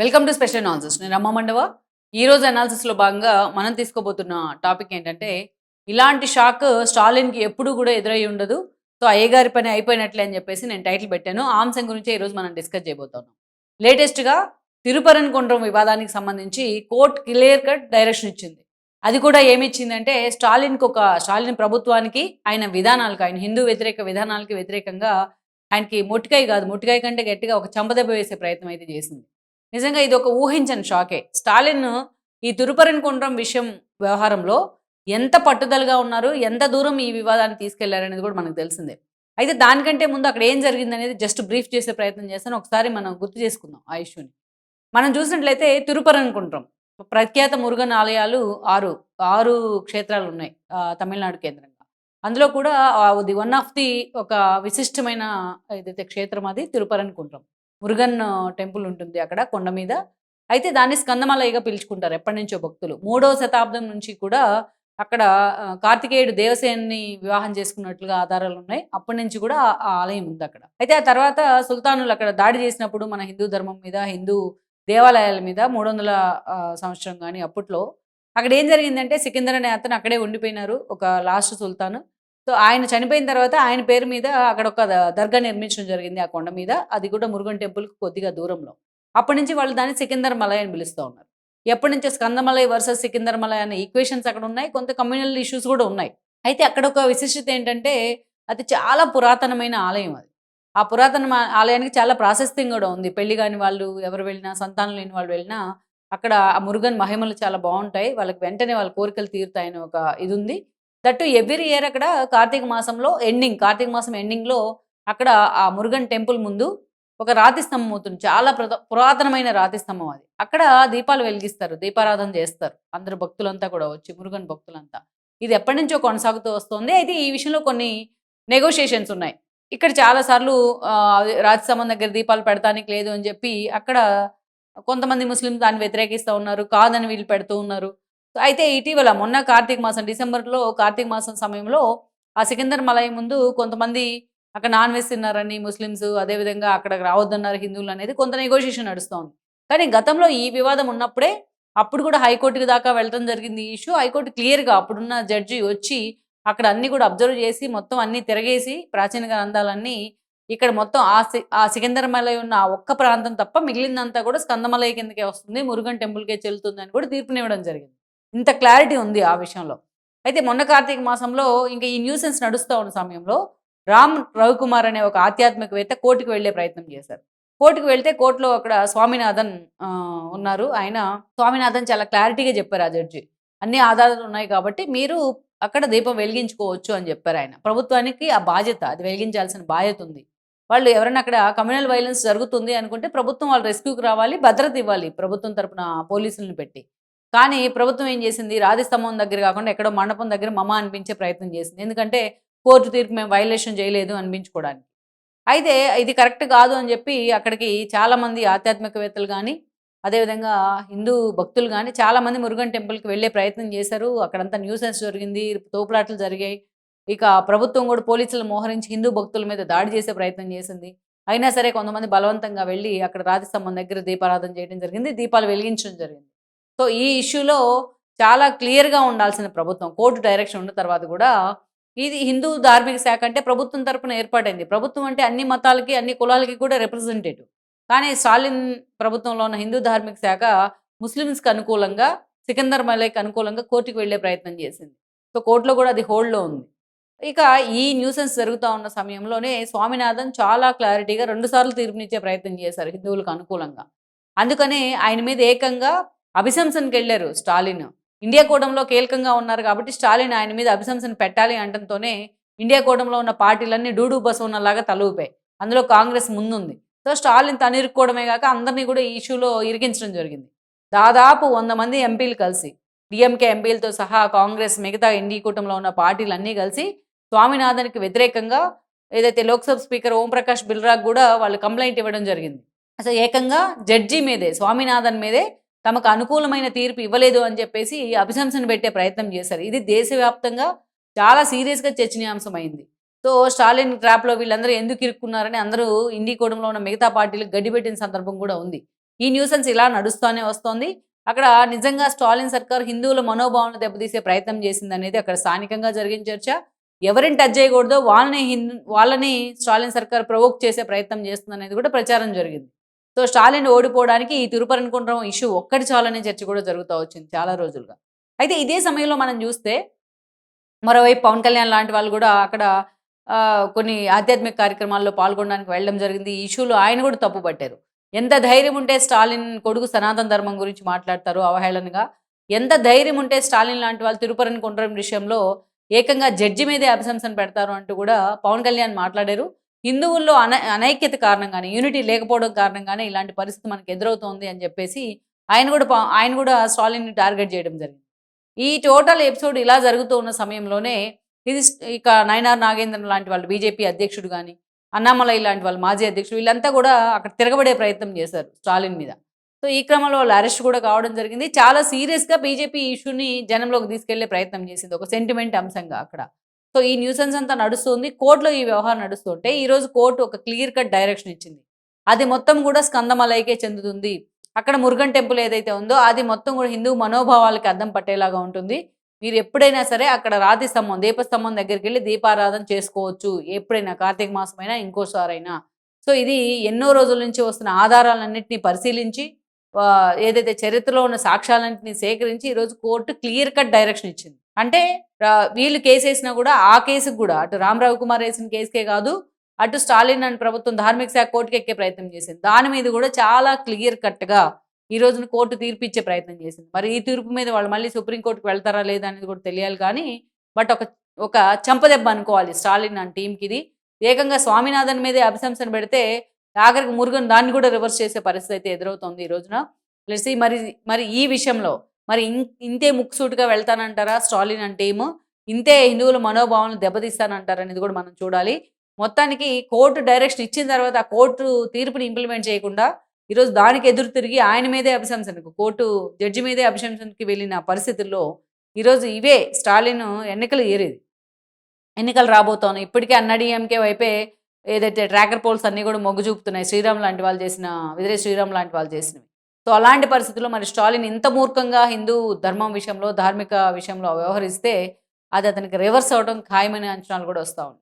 Welcome to special analysis నేను రమ్మ మండవ. ఈ రోజు అనాలిసిస్లో భాగంగా మనం తీసుకోబోతున్న టాపిక్ ఏంటంటే ఇలాంటి షాక్ స్టాలిన్కి ఎప్పుడు కూడా ఎదురై ఉండదు. సో అయ్యగారి పని అయిపోయినట్లే అని చెప్పేసి నేను టైటిల్ పెట్టాను. ఆ అంశం గురించి ఈ రోజు మనం డిస్కస్ చేయబోతున్నాం. లేటెస్ట్గా తిరుపరన్ కొండ్రం వివాదానికి సంబంధించి కోర్ట్ క్లియర్ కట్ డైరెక్షన్ ఇచ్చింది. అది కూడా ఏమి ఇచ్చిందంటే స్టాలిన్కి ఒక స్టాలిన్ ప్రభుత్వానికి ఆయన విధానాలకు ఆయన హిందూ వ్యతిరేక విధానాలకి వ్యతిరేకంగా ఆయనకి మొట్టికాయ కాదు మొట్టికాయ కంటే గట్టిగా ఒక చంపదెబ్బ వేసే ప్రయత్నం అయితే చేసింది. నిజంగా ఇది ఒక ఊహించని షాకే. స్టాలిన్ ఈ తిరుపరన్ కొండ్రం విషయం వ్యవహారంలో ఎంత పట్టుదలగా ఉన్నారు ఎంత దూరం ఈ వివాదాన్ని తీసుకెళ్ళారనేది కూడా మనకు తెలిసిందే. అయితే దానికంటే ముందు అక్కడ ఏం జరిగింది అనేది జస్ట్ బ్రీఫ్ చేసే ప్రయత్నం చేస్తాను. ఒకసారి మనం గుర్తు చేసుకుందాం ఆ ఇష్యూని మనం చూసినట్లయితే తిరుపరన్ కొండ్రం ప్రఖ్యాత మురుగన్ ఆలయాలు ఆరు ఆరు క్షేత్రాలు ఉన్నాయి ఆ, తమిళనాడు కేంద్రంగా. అందులో కూడా ది వన్ ఆఫ్ ది ఒక విశిష్టమైన ఏదైతే క్షేత్రం అది తిరుపరన్ కుండ్రం మురుగన్ టెంపుల్ ఉంటుంది అక్కడ కొండ మీద. అయితే దాన్ని స్కందమలయ్యగా పిలుచుకుంటారు ఎప్పటి నుంచో భక్తులు. మూడవ శతాబ్దం నుంచి కూడా అక్కడ కార్తికేయుడు దేవసేన్ని వివాహం చేసుకున్నట్లుగా ఆధారాలు ఉన్నాయి. అప్పటి నుంచి కూడా ఆ- ఆలయం ఉంది అక్కడ. అయితే ఆ తర్వాత సుల్తానులు అక్కడ దాడి చేసినప్పుడు మన హిందూ ధర్మం మీద హిందూ దేవాలయాల మీద మూడు వందల సంవత్సరం కానీ అప్పట్లో అక్కడ ఏం జరిగిందంటే సికిందర్ అనే అతను అక్కడే ఉండిపోయినారు ఒక లాస్ట్ సుల్తాన్. సో ఆయన చనిపోయిన తర్వాత ఆయన పేరు మీద అక్కడ ఒక దర్గా నిర్మించడం జరిగింది ఆ కొండ మీద. అది కూడా మురుగన్ టెంపుల్కి కొద్దిగా దూరంలో. అప్పటి నుంచి వాళ్ళు దాన్ని సికిందర్ మలై అని పిలుస్తూ ఉన్నారు. ఎప్పటి నుంచో స్కందమలై వర్సెస్ సికిందర్ మలై అనే ఈక్వేషన్స్ అక్కడ ఉన్నాయి. కొంత కమ్యూనల్ ఇష్యూస్ కూడా ఉన్నాయి. అయితే అక్కడ ఒక విశిష్టత ఏంటంటే అది చాలా పురాతనమైన ఆలయం అది. ఆ పురాతన ఆలయానికి చాలా ప్రాశస్త్యం కూడా ఉంది. పెళ్ళి కాని వాళ్ళు ఎవరు వెళ్ళినా సంతానం లేని వాళ్ళు వెళ్ళినా అక్కడ ఆ మురుగన్ మహిమలు చాలా బాగుంటాయి. వాళ్ళకి వెంటనే వాళ్ళ కోరికలు తీరుతాయని ఒక ఇది ఉంది. దట్టు ఎవ్రీ ఇయర్ అక్కడ కార్తీక మాసంలో ఎండింగ్ కార్తీక మాసం ఎండింగ్లో అక్కడ ఆ మురుగన్ టెంపుల్ ముందు ఒక రాతి స్తంభం అవుతుంది. చాలా పురాతనమైన రాతి స్తంభం అది. అక్కడ దీపాలు వెలిగిస్తారు దీపారాధన చేస్తారు. అందరు భక్తులంతా కూడా వచ్చి మురుగన్ భక్తులంతా. ఇది ఎప్పటి నుంచో కొనసాగుతూ వస్తుంది. అయితే ఈ విషయంలో కొన్ని నెగోషియేషన్స్ ఉన్నాయి. ఇక్కడ చాలాసార్లు ఆ, రాతి స్తంభం దగ్గర దీపాలు పెడతానికి లేదు అని చెప్పి అక్కడ కొంతమంది ముస్లిం దాన్ని వ్యతిరేకిస్తూ ఉన్నారు కాదని వీళ్ళు పెడుతూ ఉన్నారు. అయితే ఇటీవల మొన్న కార్తీక మాసం డిసెంబర్లో కార్తీక మాసం సమయంలో ఆ సికిందర్ మలై ముందు కొంతమంది అక్కడ నాన్ వెజ్ తిన్నారని ముస్లిమ్స్ అదేవిధంగా అక్కడ రావద్దన్నారు హిందువులు అనేది కొంత నెగోషియేషన్ నడుస్తోంది. కానీ గతంలో ఈ వివాదం ఉన్నప్పుడే అప్పుడు కూడా హైకోర్టుకి దాకా వెళ్ళడం జరిగింది. ఈ ఇష్యూ హైకోర్టు క్లియర్గా అప్పుడున్న జడ్జి వచ్చి అక్కడ అన్ని కూడా అబ్జర్వ్ చేసి మొత్తం అన్ని తిరగేసి ప్రాచీన గ్రంథాలన్నీ ఇక్కడ మొత్తం ఆ సి ఆ సికిందరమలై ఉన్న ఆ ఒక్క ప్రాంతం తప్ప మిగిలిందంతా కూడా స్కందమలై కిందకే వస్తుంది. మురుగన్ టెంపుల్కే చెల్లుతుంది అని కూడా తీర్పునివ్వడం జరిగింది. ఇంత క్లారిటీ ఉంది ఆ విషయంలో. అయితే మొన్న కార్తీక మాసంలో ఇంకా ఈ న్యూసెన్స్ నడుస్తూ ఉన్న సమయంలో రామ్ రవికుమార్ అనే ఒక ఆధ్యాత్మికవేత్త కోర్టుకు వెళ్ళే ప్రయత్నం చేశారు. కోర్టుకు వెళ్తే కోర్టులో అక్కడ స్వామినాథన్ ఆ, ఉన్నారు. ఆయన స్వామినాథన్ చాలా క్లారిటీగా చెప్పారు ఆ జడ్జి. అన్ని ఆధారాలు ఉన్నాయి కాబట్టి మీరు అక్కడ దీపం వెలిగించుకోవచ్చు అని చెప్పారు ఆయన. ప్రభుత్వానికి ఆ బాధ్యత అది వెలిగించాల్సిన బాధ్యత ఉంది. వాళ్ళు ఎవరైనా అక్కడ కమ్యూనల్ వైలెన్స్ జరుగుతుంది అనుకుంటే ప్రభుత్వం వాళ్ళు రెస్క్యూకి రావాలి భద్రత ఇవ్వాలి ప్రభుత్వం తరపున పోలీసులను పెట్టి. కానీ ప్రభుత్వం ఏం చేసింది? రాధిస్తంభం దగ్గర కాకుండా ఎక్కడో మండపం దగ్గర మమ అనిపించే ప్రయత్నం చేసింది. ఎందుకంటే కోర్టు తీర్పు మేము వైలేషన్ చేయలేదు అనిపించుకోవడానికి. అయితే ఇది కరెక్ట్ కాదు అని చెప్పి అక్కడికి చాలామంది ఆధ్యాత్మికవేత్తలు కానీ అదేవిధంగా హిందూ భక్తులు కానీ చాలామంది మురుగన్ టెంపుల్కి వెళ్ళే ప్రయత్నం చేశారు. అక్కడంతా న్యూసెన్స్ జరిగింది తోపులాటలు జరిగాయి. ఇక ప్రభుత్వం కూడా పోలీసులు మోహరించి హిందూ భక్తుల మీద దాడి చేసే ప్రయత్నం చేసింది. అయినా సరే కొంతమంది బలవంతంగా వెళ్ళి అక్కడ రాతి స్తంభం దగ్గర దీపారాధన చేయడం జరిగింది. దీపాలు వెలిగించడం జరిగింది. సో ఈ ఇష్యూలో చాలా క్లియర్గా ఉండాల్సిన ప్రభుత్వం కోర్టు డైరెక్షన్ ఉన్న తర్వాత కూడా ఇది హిందూ ధార్మిక శాఖ అంటే ప్రభుత్వం తరపున ఏర్పాటైంది. ప్రభుత్వం అంటే అన్ని మతాలకి అన్ని కులాలకి కూడా రిప్రజెంటేటివ్ కానీ స్టాలిన్ ప్రభుత్వంలో ఉన్న హిందూ ధార్మిక శాఖ ముస్లిమ్స్కి అనుకూలంగా సికందర్ మలైకి అనుకూలంగా కోర్టుకు వెళ్ళే ప్రయత్నం చేసింది. సో కోర్టులో కూడా అది హోల్డ్లో ఉంది. ఇక ఈ న్యూసెన్స్ జరుగుతూ ఉన్న సమయంలోనే స్వామినాథన్ చాలా క్లారిటీగా రెండుసార్లు తీర్పునిచ్చే ప్రయత్నం చేశారు హిందువులకు అనుకూలంగా. అందుకనే ఆయన మీద ఏకంగా అభిశంసన్కి వెళ్ళారు స్టాలిన్. ఇండియా కూటంలో కీలకంగా ఉన్నారు కాబట్టి స్టాలిన్ ఆయన మీద అభిశంసన పెట్టాలి అంటంతోనే ఇండియా కూటంలో ఉన్న పార్టీలన్నీ డూడు బసవన్నలాగా తలూపాయి. అందులో కాంగ్రెస్ ముందుంది. సో స్టాలిన్ తను ఇరుక్కోవడమే కాక అందరినీ కూడా ఈ ఇష్యూలో ఇరికించడం జరిగింది. దాదాపు వంద మంది ఎంపీలు కలిసి డిఎంకే ఎంపీలతో సహా కాంగ్రెస్ మిగతా ఎన్డీ కూటమిలో ఉన్న పార్టీలు అన్నీ కలిసి స్వామినాథన్కి వ్యతిరేకంగా ఏదైతే లోక్సభ స్పీకర్ ఓంప్రకాష్ బిల్రాగ్ కూడా వాళ్ళు కంప్లైంట్ ఇవ్వడం జరిగింది. అసలు ఏకంగా జడ్జి మీదే స్వామినాథన్ మీదే తమకు అనుకూలమైన తీర్పు ఇవ్వలేదు అని చెప్పేసి అభిశంసన పెట్టే ప్రయత్నం చేశారు. ఇది దేశవ్యాప్తంగా చాలా సీరియస్గా చర్చనీయాంశమైంది. సో స్టాలిన్ ట్రాప్లో వీళ్ళందరూ ఎందుకు ఇరుక్కున్నారని అందరూ ఇండి కూడంలో ఉన్న మిగతా పార్టీలకు గడ్డిపెట్టిన సందర్భం కూడా ఉంది. ఈ న్యూసెన్స్ ఇలా నడుస్తూనే వస్తోంది. అక్కడ నిజంగా స్టాలిన్ సర్కార్ హిందువుల మనోభావాలను దెబ్బతీసే ప్రయత్నం చేసింది అనేది అక్కడ స్థానికంగా జరిగిన చర్చ. ఎవరిని టచ్ చేయకూడదో వాళ్ళని హిందూ వాళ్ళని స్టాలిన్ సర్కార్ ప్రవోక్ చేసే ప్రయత్నం చేస్తుంది అనేది కూడా ప్రచారం జరిగింది. సో స్టాలిన్ ఓడిపోవడానికి ఈ తిరుపరనుకుంటాం ఇష్యూ ఒక్కటి చాలనే చర్చ కూడా జరుగుతూ వచ్చింది చాలా రోజులుగా. అయితే ఇదే సమయంలో మనం చూస్తే మరోవైపు పవన్ కళ్యాణ్ లాంటి వాళ్ళు కూడా అక్కడ కొన్ని ఆధ్యాత్మిక కార్యక్రమాల్లో పాల్గొనడానికి వెళ్ళడం జరిగింది. ఈ ఇష్యూలో ఆయన కూడా తప్పు పట్టారు. ఎంత ధైర్యం ఉంటే స్టాలిన్ కొడుకు సనాతన ధర్మం గురించి మాట్లాడతారు అవహేళనగా ఎంత ధైర్యం ఉంటే స్టాలిన్ లాంటి వాళ్ళు తిరుపరని కొండరం విషయంలో ఏకంగా జడ్జి మీదే అభిశంసన పెడతారు అంటూ కూడా పవన్ కళ్యాణ్ మాట్లాడారు. హిందువుల్లో అన అనైక్యత కారణంగానే యూనిటీ లేకపోవడం కారణంగానే ఇలాంటి పరిస్థితి మనకు ఎదురవుతోంది అని చెప్పేసి ఆయన కూడా ఆయన కూడా స్టాలిన్ని టార్గెట్ చేయడం జరిగింది. ఈ టోటల్ ఎపిసోడ్ ఇలా జరుగుతూ ఉన్న సమయంలోనే ఇది ఇక నయనార్ నాగేంద్రన్ లాంటి వాళ్ళు బీజేపీ అధ్యక్షుడు కానీ అన్నామలై లాంటి వాళ్ళు మాజీ అధ్యక్షుడు వీళ్ళంతా కూడా అక్కడ తిరగబడే ప్రయత్నం చేశారు స్టాలిన్ మీద. సో ఈ క్రమంలో వాళ్ళు అరెస్ట్ కూడా కావడం జరిగింది. చాలా సీరియస్గా బీజేపీ ఇష్యూని జనంలోకి తీసుకెళ్ళే ప్రయత్నం చేసింది. ఒక సెంటిమెంట్ అంశంగా అక్కడ. సో ఈ న్యూసెన్స్ అంతా నడుస్తుంది. కోర్టులో ఈ వ్యవహారం నడుస్తుంటే ఈ రోజు కోర్టు ఒక క్లియర్ కట్ డైరెక్షన్ ఇచ్చింది. అది మొత్తం కూడా స్కందమలైకే చెందుతుంది. అక్కడ మురుగన్ టెంపుల్ ఏదైతే ఉందో అది మొత్తం కూడా హిందూ మనోభావాలకి అద్దం పట్టేలాగా ఉంటుంది. మీరు ఎప్పుడైనా సరే అక్కడ రాతి స్తంభం దీపస్తంభం దగ్గరికి వెళ్ళి దీపారాధన చేసుకోవచ్చు. ఎప్పుడైనా కార్తీక మాసమైనా ఇంకోసారైనా. సో ఇది ఎన్నో రోజుల నుంచి వస్తున్న ఆధారాలన్నింటినీ పరిశీలించి ఏదైతే చరిత్రలో ఉన్న సాక్ష్యాలన్నింటినీ సేకరించి ఈరోజు కోర్టు క్లియర్ కట్ డైరెక్షన్ ఇచ్చింది. అంటే వీళ్ళు కేసు వేసినా కూడా ఆ కేసుకు కూడా అటు రామరావు కుమార్ వేసిన కేసుకే కాదు అటు స్టాలిన్ అని ప్రభుత్వం ధార్మిక శాఖ కోర్టుకి ఎక్కే ప్రయత్నం చేసింది. దాని మీద కూడా చాలా క్లియర్ కట్గా ఈ రోజున కోర్టు తీర్పు ఇచ్చే ప్రయత్నం చేసింది. మరి ఈ తీర్పు మీద వాళ్ళు మళ్ళీ సుప్రీంకోర్టుకు వెళ్తారా లేదా అనేది కూడా తెలియాలి కానీ బట్ ఒక ఒక చంపదెబ్బ అనుకోవాలి స్టాలిన్ అని టీంకి ఇది. ఏకంగా స్వామినాథన్ మీదే అభిశంసన పెడితే ఆఖరికి మురుగన్ దాన్ని కూడా రివర్స్ చేసే పరిస్థితి అయితే ఎదురవుతోంది ఈ రోజున. ప్లస్ ఈ మరి మరి ఈ విషయంలో మరి ఇంతే ముక్సూటుగా వెళ్తానంటారా స్టాలిన్ అంటే ఏమో? ఇంతే హిందువుల మనోభావాలను దెబ్బతీస్తానంటారా అనేది కూడా మనం చూడాలి. మొత్తానికి కోర్టు డైరెక్షన్ ఇచ్చిన తర్వాత ఆ కోర్టు తీర్పుని ఇంప్లిమెంట్ చేయకుండా ఈరోజు దానికి ఎదురు తిరిగి ఆయన మీదే అభిశంసనకు కోర్టు జడ్జి మీదే అభిశంసనకి వెళ్ళిన పరిస్థితుల్లో ఈరోజు ఇవే స్టాలిన్ ఎన్నికలు ఏరేది. ఎన్నికలు రాబోతున్నాయి. ఇప్పటికే అన్నడిఎంకే వైపే ఏదైతే ట్రాకర్ పోల్స్ అన్నీ కూడా మొగ్గు చూపుతున్నాయి. శ్రీరామ్ లాంటి వాళ్ళు చేసిన విదిరే శ్రీరామ్ లాంటి వాళ్ళు చేసినవి. సో అలాంటి పరిస్థితుల్లో మరి స్టాలిన్ ఇంత మూర్ఖంగా హిందూ ధర్మం విషయంలో ధార్మిక విషయంలో వ్యవహరిస్తే అది అతనికి రివర్స్ అవడం ఖాయమనే అంచనాలు కూడా వస్తూ ఉన్నాయి.